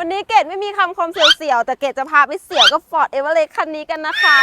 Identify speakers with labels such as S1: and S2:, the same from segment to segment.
S1: วันนี้เกดไม่มีคำคมเสียวๆ แต่เกดจะพาไปเสียวกับ Ford e v e r e s t คันนี้กันนะคะ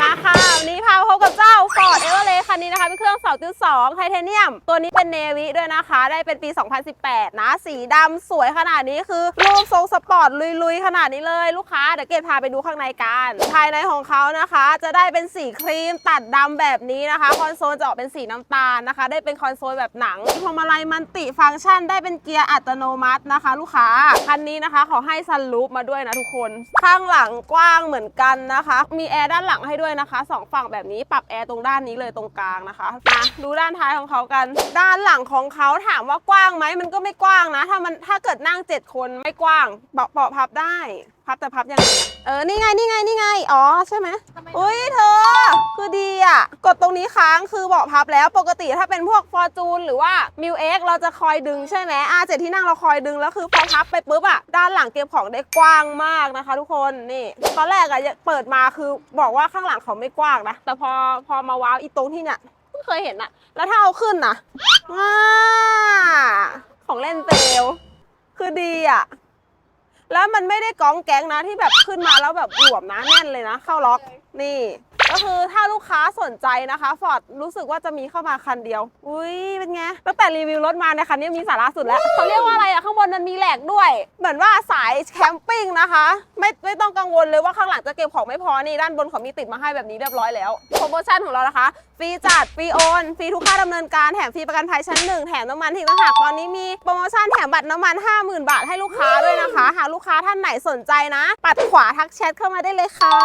S1: มาค่ะวันนี้พาพบกับเจ้า Ford e v e r e s t นนี้นะคะเป็นเครื่อง 2.2 ไทเทเนียม ตัวนี้เป็นเนวิด้วยนะคะ ได้เป็นปี 2018 นะ สีดำสวยขนาดนี้คือ รูปทรงสปอร์ตลุยๆ ขนาดนี้เลยลูกค้า เดี๋ยวเกดพาไปดูข้างในกัน ภายในของเขานะคะ จะได้เป็นสีครีมตัดดำแบบนี้นะคะ คอนโซลจะออกเป็นสีน้ำตาลนะคะ ได้เป็นคอนโซลแบบหนังพวงมาลัยมันติฟังก์ชัน ได้เป็นเกียร์อัตโนมัตินะคะ ลูกค้า คันนี้นะคะขอให้ซันรูปมาด้วยนะทุกคน ข้างหลังกว้างเหมือนกันนะคะ มีแอร์ด้านหลังให้ด้วยนะคะสองฝั่งแบบนี้ ปรับแอร์ตรงด้านนี้เลยตรงกลางนะคะมาดูด้านท้ายของเขากัน ด้านหลังของเขาถามว่ากว้างไหมมันก็ไม่กว้างนะ ถ้ามันถ้าเกิดนั่ง 7 คนไม่กว้างเบาะพับได้ พับแต่พับยังไงอะเออ นี่ไง นี่ไง นี่ไง อ๋อ ใช่ไหมอุ้ยเธอ คือดีอะ กดตรงนี้ค้างคือเบาะพับแล้ว ปกติถ้าเป็นพวกฟอร์จูนหรือว่ามิวเอ็กเราจะคอยดึงใช่ไหมอาเจ็ดที่นั่งเราคอยดึงแล้วคือพอพับไปปุ๊บอะ ด้านหลังเก็บของได้กว้างมากนะคะ ทุกคน นี่ ตอนแรกอะเปิดมาคือบอกว่าข้างหลังเขาไม่กว้างนะ แต่พอพอมาว้าวอีตรงที่เนี่ยเพิ่งเคยเห็นอะแล้วถ้าเอาขึ้นนะอ่า แล้วมันไม่ได้กองแก๊งนะที่แบบขึ้นมาแล้วแบบหลวมนะแน่นเลยนะ เข้าล็อกนี่ ก็คือถ้าลูกค้าสนใจนะคะฟอร์ดรู้สึกว่าจะมีเข้ามาคันเดียว อุ้ยเป็นไงตั้งแต่รีวิวรถมาในยคันนี้มีสาระสุดแล้วเขาเรียกว่าอะไรอะข้างบนมันมีแหลกด้วย เหมือนว่าสายแคมปิ้งนะคะ ไม่ไม่ต้องกังวลเลยว่าข้างหลังจะเก็บของไม่พอนี่ด้านบนเขามีติดมาให้แบบนี้เรียบร้อยแล้วโปรโมชั่นของเรานะคะฟรีจัดฟรีโอนฟรีทุกค่าดำเนินการแถมฟรีประกันภัยชั้นหนึ่งแถมน้ำมันทิ้งต่างหากตอนนี้มีโปรโมชั่นแถมบัตรน้ำมัน 50,000 บาทให้ลูกค้าด้วยนะคะ หากลูกค้าท่านไหนสนใจนะ ปัดขวาทักแชทเข้ามาได้เลยค่ะ